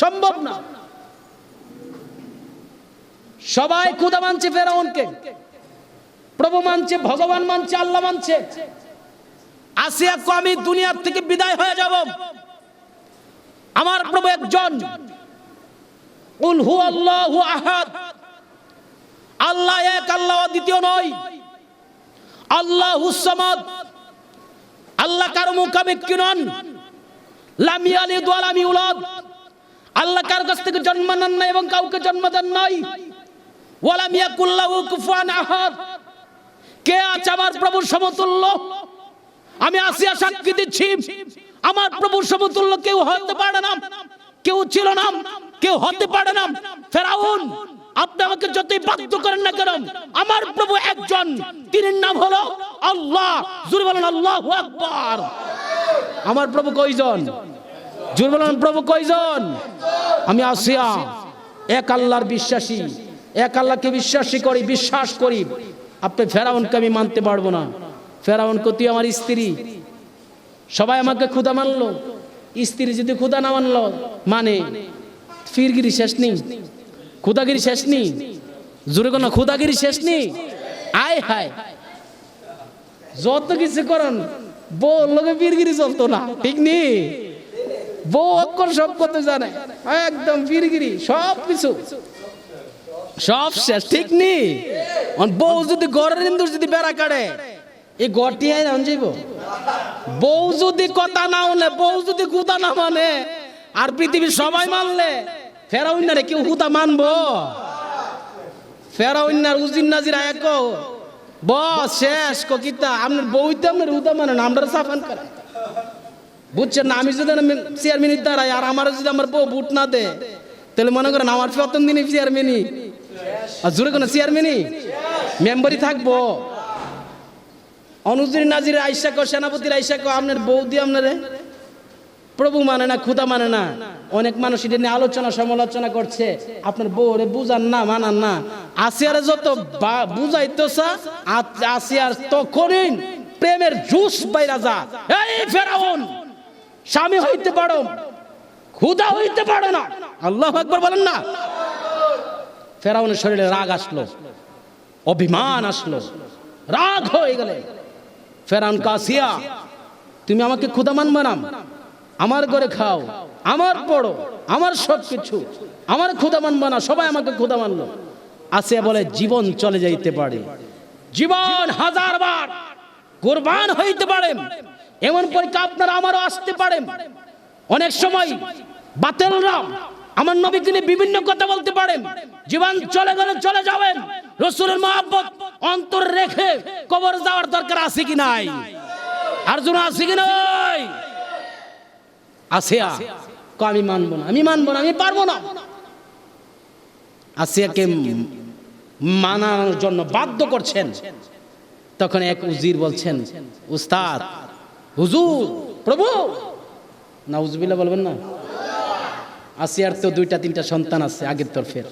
সম্ভব না। সবাই খুদা মানছে ফেরাউনকে। প্রভু মানছে, ভগবান মানছে, আল্লাহ মানছে। আসিয়া কো আমি দুনিয়ার থেকে বিদায় হয়ে যাব। আমার প্রভু একজন। উল হু আল্লাহু আহাদ। আল্লাহ এক, আল্লাহ দ্বিতীয় নয়। আল্লাহু সামাদ। আল্লাহ কারও মুখাপেক্ষী নন। লাম ইয়ালিদ ওয়া লাম ইউলাদ। আল্লাহ কার কাছ থেকে জন্ম নেন না এবং কাউকে জন্ম দেন নাই। ওয়ালাম ইয়াকুল্লাহু কুফুয়ান আহাদ। কে আছে আমার প্রভুর সমতুল্য? আমি আসিয়া সাক্ষী দিচ্ছি, আমার প্রভুর সমতুল্য কেউ হতে পারে না। কেউ ছিল না, কেউ হতে পারে না। ফেরাউন, আপনি আমাকে যতই বাধ্য করেন না কেন, আমার প্রভু একজন, তিনের নাম হলো আল্লাহ। জুড়ে বলেন আল্লাহ আকবার। আমার প্রভু কয়জন? জুড়ে বলেন, প্রভু কয়জন? আমি আসিয়া, এক আল্লাহর বিশ্বাসী, এক আল্লাহকে বিশ্বাসী করি, বিশ্বাস করি। আপনি ফেরাউনকে আমি মানতে পারব না। ফেরাউন কতি আমার স্ত্রী। সবাই আমাকে ক্ষুদা মানলো। স্ত্রী যদি ক্ষুদা না মানলো মানে? ফিরগিরি শেষ নেই। ক্ষুদাগিরি শেষ নেই। জোরে কোনো ক্ষুদাগিরি শেষ নেই? আয় হায়। যত কিছু করেন বউ লোকে বীরগিরি চলতো না, ঠিক নেই? বউ অক্ষর সব করতে জানে। একদম বীরগিরি সব কিছু। সব শেষ, ঠিক নি? বউ যদি ঘরের ইন্দুর যদি বেড়া কাটে এই গড়টি না যাইব। বউ যদি কথা না হলে বউ যদি কুতা না মানে আর পৃথিবীর সবাই মানলে ফেরা ফেরাউন্নারে কেউ হুতা মানবো? ফেরাউন্নার উজিন নাজির এক বস, শেষ, ককিতা, আপনার বউতে আপনার হুতা মানে আমরা সাফান করে। বুঝছেন না? আমি যদি চেয়ারম্যানের দাঁড়াই আর আমার যদি আমার বউ বুট না দে তাহলে মনে করেন আমার প্রথম দিনে চেয়ারম্যানই আর জোরে কোনো চেয়ারম্যানই মেম্বারই থাকব। অনুজুরি নাজির আইসা কো সেনাপতির আইসা কো আপনার বউ দিয়ে আপনারে? প্রভু মানে না, খুদা মানে না। অনেক মানুষ এটা নিয়ে আলোচনা, সমালোচনা করছে। আপনার বউরে বুঝান না, মানান না। আসিয়ারে যত বা- বুঝাইতো সা আ- আসিয়ার তখনই প্রেমের জুস বাইরা যা এই ফেরাউন! স্বামী হইতে পারো খুদা হইতে পারো না। আল্লাহ একবার বলেন না। ফেরাউনের শরীরে রাগ আসলো, অভিমান আসলো, রাগ হয়ে গেলে। ফেরাউন কাসিয়া, তুমি আমাকে খুদা মানবে না। আমার ঘরে খাও, আমার পড়ো, আমার সব কিছু আমার খুদা মানবে না, সবাই আমাকে খুদা মানলো। আসিয়া বলে, জীবন চলে যাইতে পারে। জীবন হাজার বার কোরবান হইতে পারে। এমন পরীক্ষা আপনারা আমারও আসতে পারেন অনেক সময় বাতেলরা আমার নবীকে নিয়ে বিভিন্ন কথা বলতে পারেন জীবন চলে গেলে চলে যাবেন। রসুলের মহাব্বত অন্তর রেখে কবর যাওয়ার দরকার আছে কি নাই? আর জন আছে কি নাই? ক আমি মানবো না, আমি মানবো না, আমি পারব না। আসিয়াকে মানার জন্য বাধ্য করছেন। তখন এক উজির বলছেন, উস্তাদ হুজুর, প্রভু। না উজবিল্লা বলবেন না? আসিয়ার তো দুইটা, তিনটা সন্তান আছে, আগের তরফের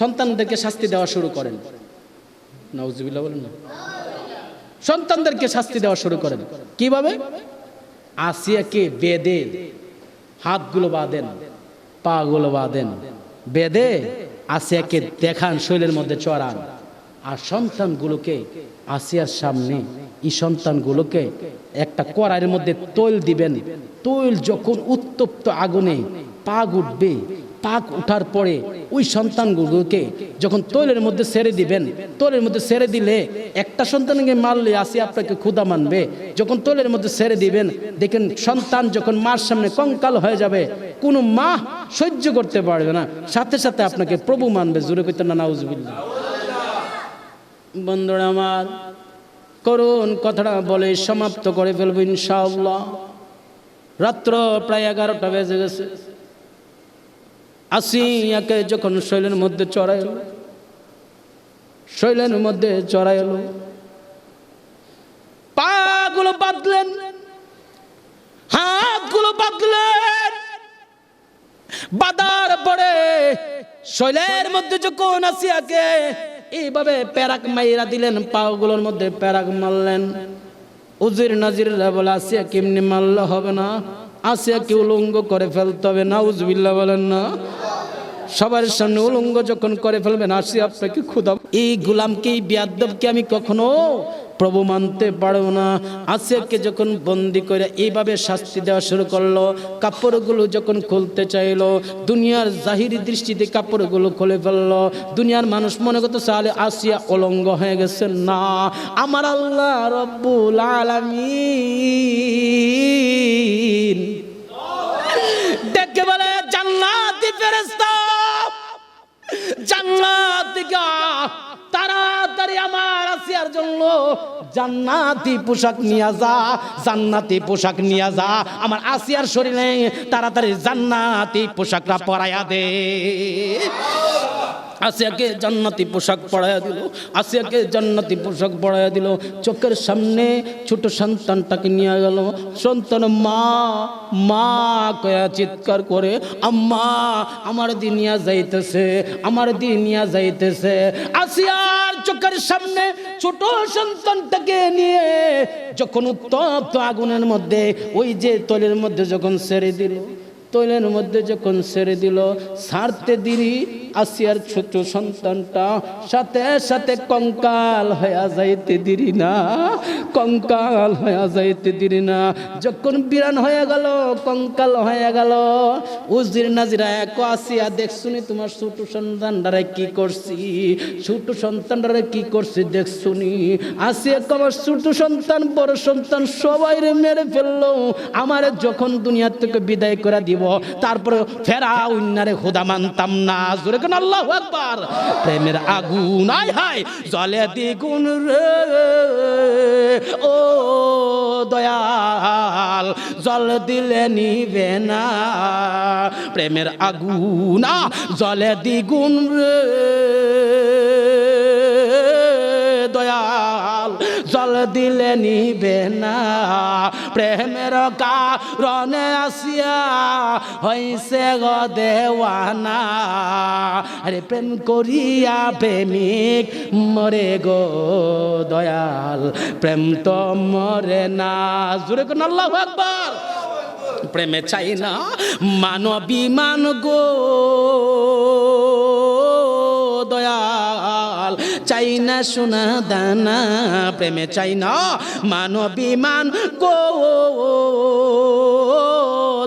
সন্তানদেরকে শাস্তি দেওয়া শুরু করেন। নাউজুবিল্লাহ বলেন না? সন্তানদেরকে শাস্তি দেওয়া শুরু করেন। কীভাবে? আসিয়াকে বেদে হাতগুলো বাঁধেন, পাগুলো বাঁধেন। বেদে আসিয়াকে দেখান, শৈলের মধ্যে চড়ান। আর সন্তানগুলোকে আসিয়ার সামনে, এই সন্তানগুলোকে একটা কড়াইয়ের মধ্যে তৈল দিবেন। তৈল যখন উত্তপ্ত আগুনে পাক উঠবে, পাক উঠার পরে ওই সন্তানগুলোকে যখন তৈলের মধ্যে ছেড়ে দিবেন, তৈলের মধ্যে ছেড়ে দিলে একটা সন্তানকে মারলে আসি আপনাকে ক্ষুদা মানবে। যখন তৈলের মধ্যে ছেড়ে দিবেন, দেখেন সন্তান যখন মার সামনে কঙ্কাল হয়ে যাবে, কোনো মা সহ্য করতে পারবে না। সাথে সাথে আপনাকে প্রভু মানবে। জুড়ে কইতেন না, নাউজুবিল্লাহ। বন্ধুরা আমার করুন কথাটা বলে সমাপ্ত করে ফেলব ইনশাআল্লাহ। রাত্র প্রায় এগারোটা বেজে গেছে। আসিয়াকে যখন শৈলের মধ্যে চড়াইল, শৈলের মধ্যে চড়াই চড়াইল, পাগুলো বাঁধলেন, হাতগুলো বাঁধলেন। বাদার পরে শৈলের মধ্যে যখন আসিয়াকে এইভাবে প্যারাক মাইরা দিলেন, পাওগুলোর মধ্যে প্যারাক মারলেন। উজির নাজিররা বলে, আসিয়া কেমনি মারলে হবে না? আসিয়া কি উলঙ্গ করে ফেলতে হবে না? উজবিল্লা বলেন না। সবার সামনে উলঙ্গ যখন করে ফেলবেন আসি আপনাকে খুদাম এই গুলামকে এই বিয়াদবকে আমি কখনো প্রভু মানতে পারো না। আসিয়াকে যখন বন্দি করে এইভাবে শাস্তি দেওয়া শুরু করল কাপড়গুলো যখন খুলতে চাইলো দুনিয়ার জাহিরি দৃষ্টিতে কাপড়গুলো খুলে ফেলল দুনিয়ার মানুষ মনে করতে চালে আসিয়া অলঙ্গ হয়ে গেছে। না আমার আল্লাহ রব্বুল আলামিন। ডেকে বলে জান্নাতি ফেরেশতা জান্নাত আ, তাড়াতাড়ি আমার আসিয়ার জন্য। জান্নাতি পোশাক নিয়ে যা, জান্নাতি পোশাক নিয়ে যা। আমার আসিয়ার শরীরে তাড়াতাড়ি জান্নাতি পোশাকটা পরাইয়া দে। আসিয়াকে জান্নাতি পোশাক পরাইয়া দিল, আসিয়াকে জান্নাতি পোশাক পরাইয়া দিল। চোখের সামনে ছোট সন্তানটাকে নিয়ে গেল। সন্তান, মা মা, কয়া চিৎকার করে, আম্মা, আমার দিনিয়া যাইতেছে, আমার দিনিয়া যাইতেছে। আসিয়ার চোখের সামনে ছোট সন্তানটাকে নিয়ে যখন উত্তপ্ত আগুনের মধ্যে, ওই যে তলের মধ্যে যখন ছেড়ে দিল, তৈলের মধ্যে যখন ছেড়ে দিল, সারতে দিরি আসিয়ার ছোট সন্তানটা সাথে সাথে কঙ্কাল হয়ে যাইতে দিরি না, কঙ্কাল হয়ে যাইতে দিরি না। যখন বিরান হয়ে গেল, কঙ্কাল হয়ে গেল, উজির নাজিরা এক আসিয়া দেখছুনি তোমার ছোট সন্তানটারে কি করছি, ছোট সন্তানটারে কি করছি দেখছুনি আসিয়া কমার ছোট সন্তান, বড় সন্তান সবাই রে মেরে ফেলল। আমার যখন দুনিয়া থেকে বিদায় করে দিব তারপরে ফেরা উন্নারে হুদা মানতাম না। জোরে কোন আল্লাহ একবার প্রেমের আগুন আয় হায়, জলে দ্বিগুণ রে। ও দয়াল, জল দিলে নিবে না। প্রেমের আগুন জলে দ্বিগুণ রে। নিবে না। প্রেমের কারণে আসিয়া হইছে গো দেওয়ানা। আরে প্রেম করিয়া প্রেমিক মরে গো দয়াল। প্রেম তো মরে না। জুড়ে কোন একবার প্রেমে চাই না মানবী মান গো। চাই না সোনা দানা, প্রেমে চাই না মানবী মান গো।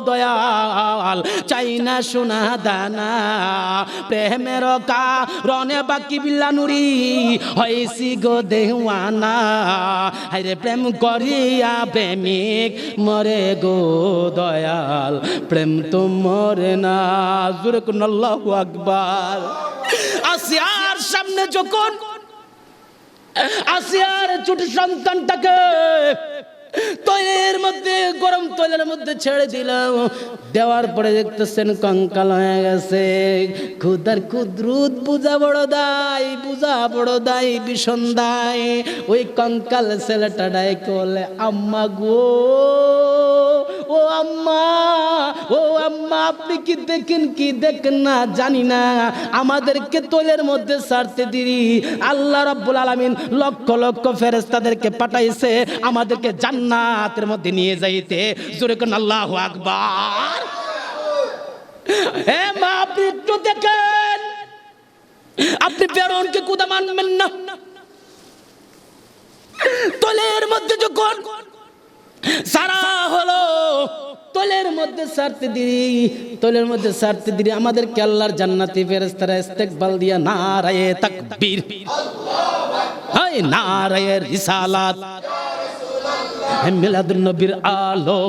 দয়াল চাই না সোনা দানা, প্রেমের কারণে বাকি বিল্লানুরি হয়েছি গো দেওয়ানা। হাইরে প্রেম করিয়া প্রেমিক মরে গো দয়াল, প্রেম তো মরে না। জোরে আল্লাহু আকবার। আসিয়ার সামনে যখন আসিয়ার ছোট সন্তানটাকে তৈলের মধ্যে, গরম তৈলের মধ্যে ছেড়ে দিলাম। দেওয়ার পরে দেখতেছেন কঙ্কাল হয়ে গেছে। খুদার ক্ষুদ্রুত বুঝা বড় দায়, বুঝা বড় দায়, ভীষণ দায়। ওই কঙ্কাল ছেলেটা ডাই করলে আম্মা গো। আম্মা, ও আম্মা, আপনি কি দেখেন কি দেখেন না, জানি না। আমাদেরকে তোলের মধ্যে সারতে দিরি আল্লাহ রাব্বুল আলামিন লক্ষ লক্ষ ফেরেশতাদেরকে পাঠাইছে, আমাদেরকে জান্নাতের মধ্যে নিয়ে যাইতে। জোরে কোন, আল্লাহু আকবার। হে মা, আপনি একটু দেখেন। আপনি বেরোনকে কুদা মানবেন না? তোলের মধ্যে যখন সারা হলো। তোলের মধ্যে সারতে দিই তোলের মধ্যে সারতে দিই আমাদের আল্লাহর জান্নাতি ফেরেশতারা ইস্তেকবাল দিয়া নারায়ে তাকবীর। হায় নারায়ে রিসালাত। মিলাদুন নবীর আলো।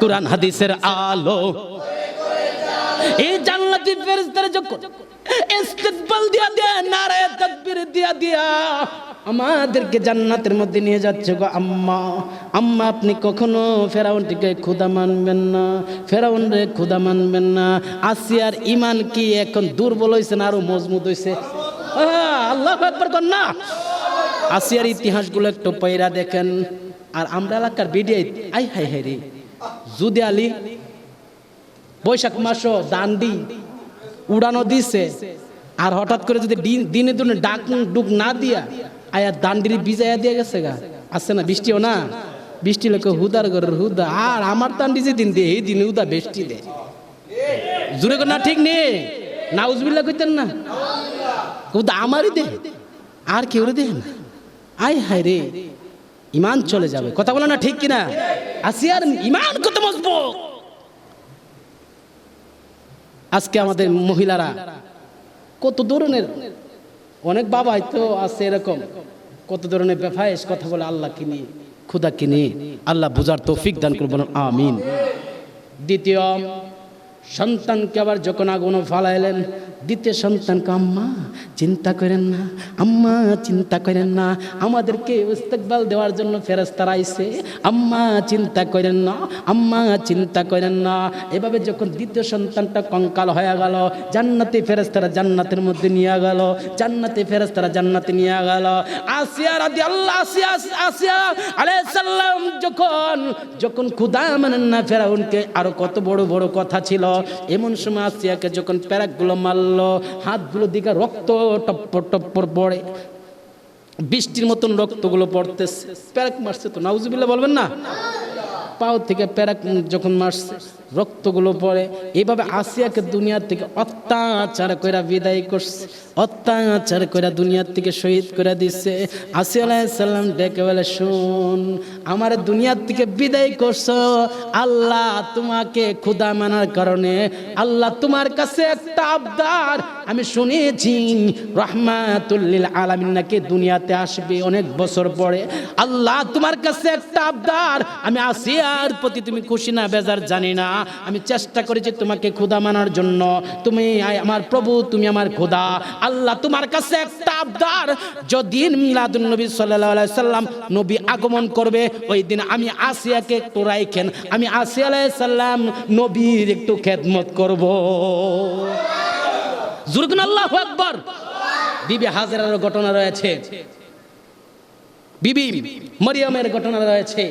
কোরআন হাদিসের আলো। এই জান্নাতি ফেরেশতারা যখন ইস্তেকবাল দিয়া দিয়া নারায়ে তাকবীর দিয়া দিয়া। আমাদেরকে জান্নাতের মধ্যে নিয়ে যাচ্ছে গো আম্মা। আম্মা, আপনি কখনো ফেরাউনটিকে ক্ষুদা মানবেন না? ফেরাউন রে ক্ষুদা মানবেন না। আসিয়ার ইমান কি এখন দুর্বল হয়েছে না আরও মজবুত হয়েছে আল্লাহ একবার কর না। আসিয়ার ইতিহাসগুলো একটু পয়রা দেখেন। আর আমরা এলাকার বিডিআই, আই হাই হাই রে। জুদে আলী, বৈশাখ মাসও দান্ডি উড়ানো দিছে। আর হঠাৎ করে যদি দিন- দিনে দিনে ডাক ডুক না দিয়া, আয়া দান্ডির বিজায়া দিয়ে গেছে গা। আছে না বৃষ্টিও না? বৃষ্টি লোকে হুদার ঘরের হুদা। আর আমার তান দিছে দিন দে, এই দিন হুদা বৃষ্টি দে। জুড়ে না, ঠিক নেই নাউজবিল্লা কইতেন না? হুদা আমারই দে। আর কেউ দে না। আয় হায় রে। ইমান চলে যাবে। কথা বলে না ঠিক কিনা? আসিয়ার ইমান কত মজবুত? আজকে আমাদের মহিলারা কত ধরনের, অনেক বাবা হয়তো আছে এরকম, কত ধরনের বেফায়েস কথা বলে আল্লাহ কিনি খুদা কিনি আল্লাহ বুঝার তৌফিক দান করবেন আমিন। দ্বিতীয়, সন্তানকে আবার যখন আগুন ফালাইলেন দ্বিতীয় সন্তানকে আম্মা, চিন্তা করেন না। আম্মা, চিন্তা করেন না। আমাদেরকে ইস্তেকবাল দেওয়ার জন্য ফেরেস্তারা আইছে। আম্মা, চিন্তা করেন না। আম্মা, চিন্তা করেন না। এভাবে যখন দ্বিতীয় সন্তানটা কঙ্কাল হয়ে গেল, জান্নাতি ফেরেস্তারা জান্নাতের মধ্যে নিয়ে গেল, জান্নাতি ফেরেস্তারা জান্নাতে নিয়ে গেল। আসিয়া রাদি আল্লাহ আসিয়া আসিয়া আলাইহিস সালাম যখন যখন খুদা মানেন না ফেরাউনকে, আরও কত বড় বড় কথা ছিল। এমন সময় আসিয়াকে যখন প্যারাকগুলো মারলো হাতগুলো দিকে রক্ত টপ্পর টপ্পর পড়ে। বৃষ্টির মতন রক্তগুলো পড়তেছে। প্যারেক মারছে তো নাউজুবিল্লা বলবেন না? পাও থেকে প্যারাক যখন মারছে, রক্তগুলো পড়ে এইভাবে আসিয়াকে দুনিয়ার থেকে অত্যাচার করে বিদায় করছে, অত্যাচার করে দুনিয়ার থেকে শহীদ করে দিচ্ছে আসিয়া ডেকে বলে, শুন, আমার দুনিয়ার থেকে বিদায় করছ। আল্লাহ তোমাকে ক্ষুদা মানার কারণে, আল্লাহ তোমার কাছে একটা আবদার। আমি শুনেছি রহমাতুল্লিল আলামিন নাকি দুনিয়াতে আসবে অনেক বছর পরে। আল্লাহ তোমার কাছে একটা আবদার। আমি আসিয়ার প্রতি তুমি খুশি না, বেজার জানি না। আমি চেষ্টা করেছি তোমাকে ক্ষুদা মানার জন্য। তুমি আমার প্রভু, তুমি আমার খোদা আল্লাহ তোমার কাছে একটা আবদার। যদি মিলাদুল নবী আলাইহি সাল্লাম নবী আগমন করবে, ওই দিন আমি আসিয়াকে একটু রাইখেন আমি আসিয়া আলাইহিস সালাম নবীর একটু খেদমত করব। জুরগুন আল্লাহু আকবার। বিবি হাজরার ঘটনা রয়েছে। বিবি মরিয়মের ঘটনা রয়েছে।